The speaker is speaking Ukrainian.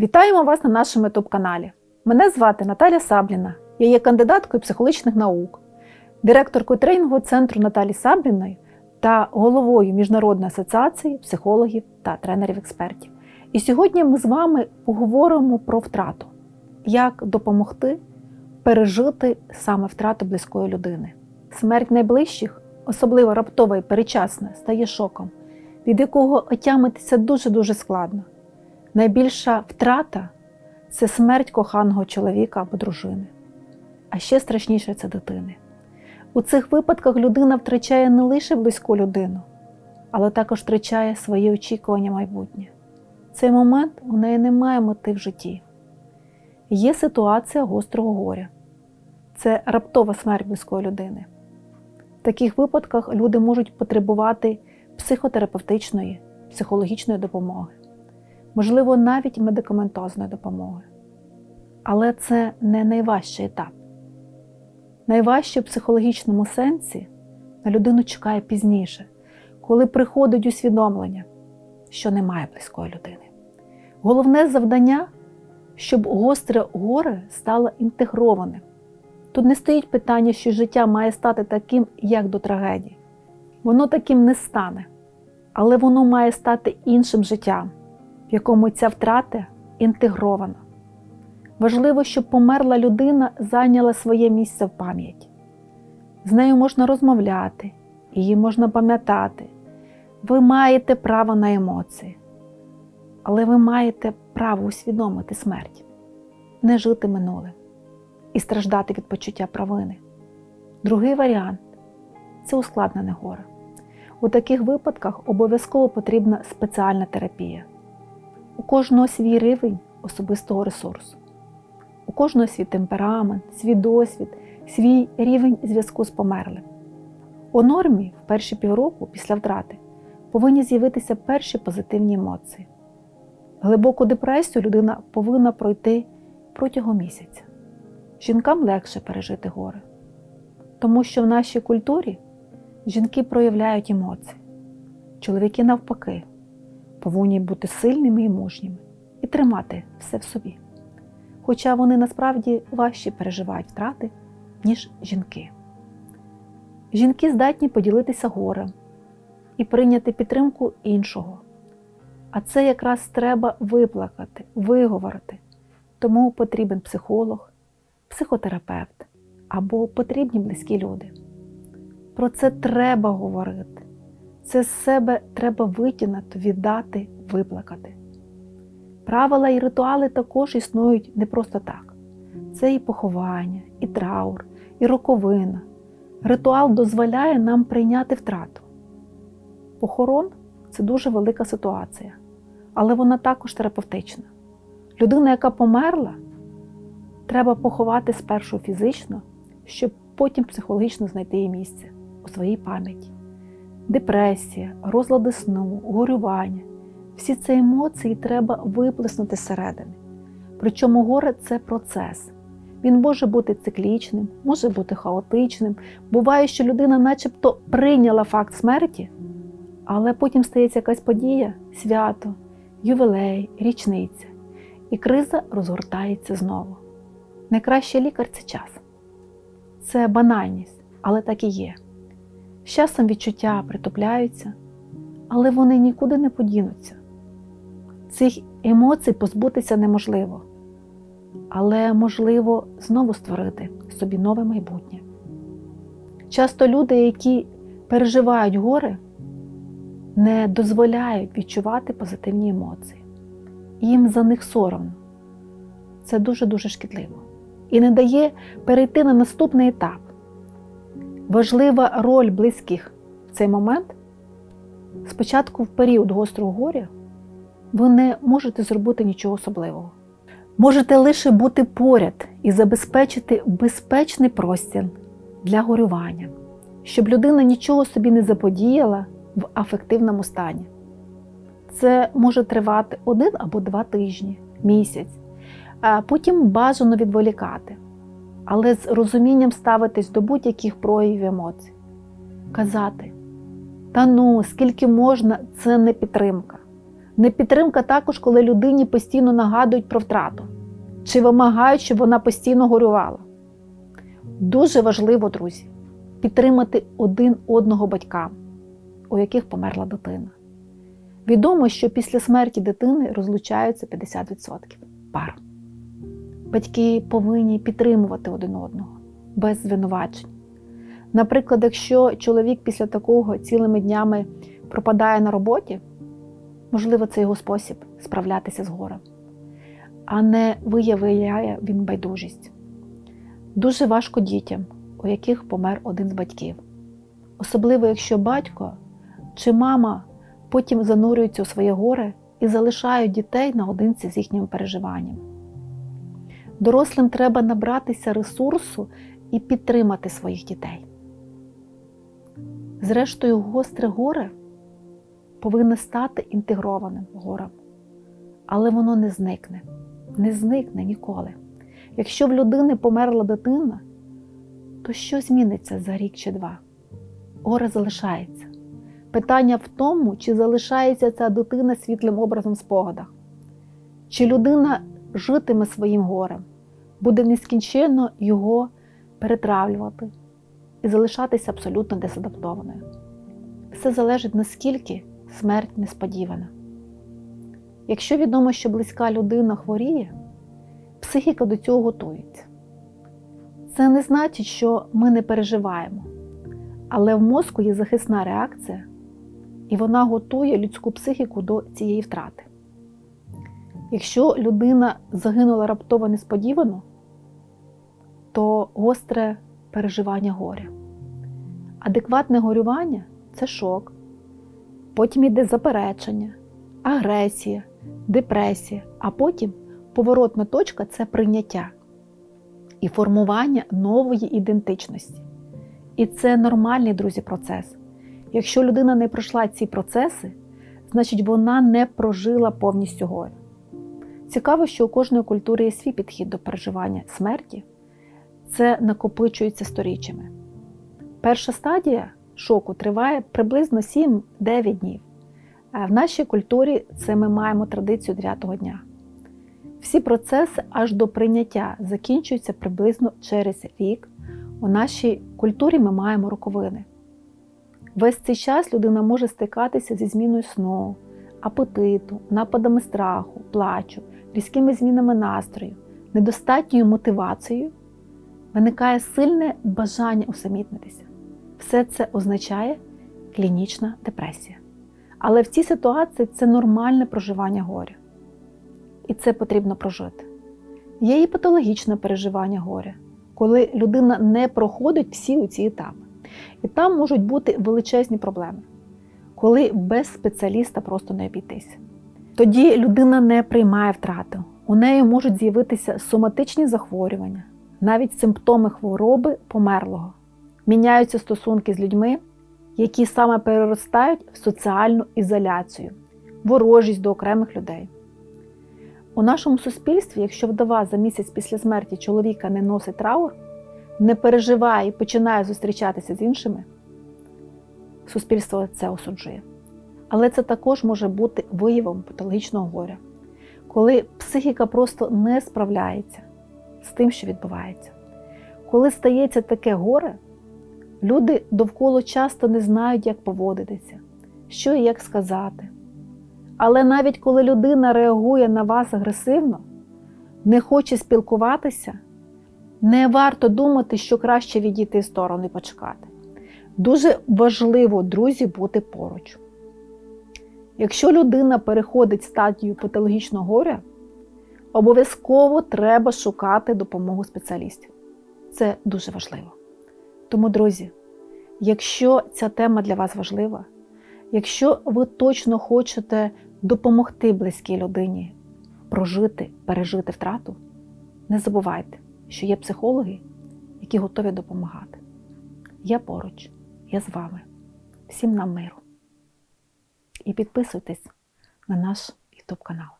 Вітаємо вас на нашому youtube каналі. Мене звати Наталя Сабліна. Я є кандидаткою психологічних наук, директоркою тренінгового центру Наталі Сабліної та головою Міжнародної асоціації психологів та тренерів-експертів. І сьогодні ми з вами поговоримо про втрату, як допомогти пережити саме втрату близької людини. Смерть найближчих, особливо раптова і перечасна, стає шоком, від якого отямитися дуже-дуже складно. Найбільша втрата це смерть коханого чоловіка або дружини. А ще страшніше це дитини. У цих випадках людина втрачає не лише близьку людину, але також втрачає свої очікування майбутнє. Цей момент у неї немає мети в житті. Є ситуація гострого горя це раптова смерть близької людини. В таких випадках люди можуть потребувати психотерапевтичної, психологічної допомоги, можливо, навіть медикаментозної допомоги. Але це не найважчий етап. Найважче в психологічному сенсі на людину чекає пізніше, коли приходить усвідомлення, що немає близької людини. Головне завдання, щоб гостре горе стало інтегрованим. Тут не стоїть питання, що життя має стати таким, як до трагедії. Воно таким не стане, але воно має стати іншим життям, в якому ця втрата інтегрована. Важливо, щоб померла людина зайняла своє місце в пам'яті. З нею можна розмовляти, її можна пам'ятати. Ви маєте право на емоції, але ви маєте право усвідомити смерть, не жити минулим і страждати від почуття провини. Другий варіант це ускладнене горе. У таких випадках обов'язково потрібна спеціальна терапія. У кожного свій рівень особистого ресурсу, у кожного свій темперамент, свій досвід, свій рівень зв'язку з померлим. У нормі в перші півроку після втрати повинні з'явитися перші позитивні емоції. Глибоку депресію людина повинна пройти протягом місяця. Жінкам легше пережити горе, тому що в нашій культурі жінки проявляють емоції, чоловіки навпаки, повинні бути сильними і мужніми і тримати все в собі. Хоча вони насправді важче переживають втрати, ніж жінки. Жінки здатні поділитися горем і прийняти підтримку іншого. А це якраз треба виплакати, виговорити. Тому потрібен психолог, психотерапевт або потрібні близькі люди. Про це треба говорити. Це з себе треба витягнути, віддати, виплакати. Правила і ритуали також існують не просто так. Це і поховання, і траур, і роковина. Ритуал дозволяє нам прийняти втрату. Похорон це дуже велика ситуація, але вона також терапевтична. Людина, яка померла, треба поховати спершу фізично, щоб потім психологічно знайти її місце у своїй пам'яті. Депресія, розлади сну, горювання всі ці емоції треба виплеснути зсередини. Причому горе це процес. Він може бути циклічним, може бути хаотичним. Буває, що людина начебто прийняла факт смерті, але потім стається якась подія, свято, ювілей, річниця, і криза розгортається знову. Найкращий лікар це час. Це банальність, але так і є. З часом відчуття притупляються, але вони нікуди не подінуться. Цих емоцій позбутися неможливо, але можливо знову створити собі нове майбутнє. Часто люди, які переживають горе, не дозволяють відчувати позитивні емоції. Їм за них соромно. Це дуже-дуже шкідливо і не дає перейти на наступний етап. Важлива роль близьких в цей момент. Спочатку в період гострого горя ви не можете зробити нічого особливого. Можете лише бути поряд і забезпечити безпечний простір для горювання, щоб людина нічого собі не заподіяла в афективному стані. Це може тривати один або два тижні, місяць, а потім бажано відволікати, але з розумінням ставитись до будь-яких проявів емоцій. Казати, та ну, скільки можна, це не підтримка. Непідтримка також, коли людині постійно нагадують про втрату чи вимагають, щоб вона постійно горювала. Дуже важливо, друзі, підтримати один одного батькам, у яких померла дитина. Відомо, що після смерті дитини розлучаються 50% пар. Батьки повинні підтримувати один одного без звинувачень. Наприклад, якщо чоловік після такого цілими днями пропадає на роботі, можливо, це його спосіб справлятися з горем, а не виявляє він байдужість. Дуже важко дітям, у яких помер один з батьків. Особливо, якщо батько чи мама потім занурюються у своє горе і залишають дітей наодинці з їхніми переживаннями. Дорослим треба набратися ресурсу і підтримати своїх дітей. Зрештою, гостре горе повинне стати інтегрованим горем, але воно не зникне, не зникне ніколи. Якщо в людини померла дитина, то що зміниться за рік чи два? Горе залишається. Питання в тому, чи залишається ця дитина світлим образом в спогадах, чи людина житиме своїм горем, буде нескінченно його перетравлювати і залишатися абсолютно дезадаптованою. Все залежить наскільки смерть несподівана. Якщо відомо, що близька людина хворіє, психіка до цього готується. Це не значить, що ми не переживаємо, але в мозку є захисна реакція, і вона готує людську психіку до цієї втрати. Якщо людина загинула раптово несподівано, то гостре переживання горя. Адекватне горювання це шок. Потім йде заперечення, агресія, депресія, а потім поворотна точка це прийняття і формування нової ідентичності. І це нормальний, друзі, процес. Якщо людина не пройшла ці процеси, значить вона не прожила повністю горе. Цікаво, що у кожної культури є свій підхід до переживання смерті, це накопичується сторіччями. Перша стадія шоку триває приблизно 7-9 днів. В нашій культурі це ми маємо традицію 9-го дня. Всі процеси аж до прийняття закінчуються приблизно через рік. У нашій культурі ми маємо роковини. Весь цей час людина може стикатися зі зміною сну, апетиту, нападами страху, плачу, різкими змінами настрою, недостатньою мотивацією, виникає сильне бажання усамітнитися. Все це означає клінічна депресія. Але в цій ситуації це нормальне проживання горя. І це потрібно прожити. Є і патологічне переживання горя, коли людина не проходить всі ці етапи. І там можуть бути величезні проблеми, коли без спеціаліста просто не обійтися. Тоді людина не приймає втрату, у неї можуть з'явитися соматичні захворювання, навіть симптоми хвороби померлого. Міняються стосунки з людьми, які саме переростають в соціальну ізоляцію, ворожість до окремих людей. У нашому суспільстві, якщо вдова за місяць після смерті чоловіка не носить траур, не переживає і починає зустрічатися з іншими, суспільство це осуджує. Але це також може бути виявом патологічного горя, коли психіка просто не справляється з тим, що відбувається. Коли стається таке горе, люди довкола часто не знають, як поводитися, що і як сказати. Але навіть коли людина реагує на вас агресивно, не хоче спілкуватися, не варто думати, що краще відійти в сторону і почекати. Дуже важливо, друзі, бути поруч. Якщо людина переходить стадію патологічного горя, обов'язково треба шукати допомогу спеціалістів. Це дуже важливо. Тому, друзі, якщо ця тема для вас важлива, якщо ви точно хочете допомогти близькій людині прожити, пережити втрату, не забувайте, що є психологи, які готові допомагати. Я поруч, я з вами. Всім нам миру. І підписуйтесь на наш YouTube канал.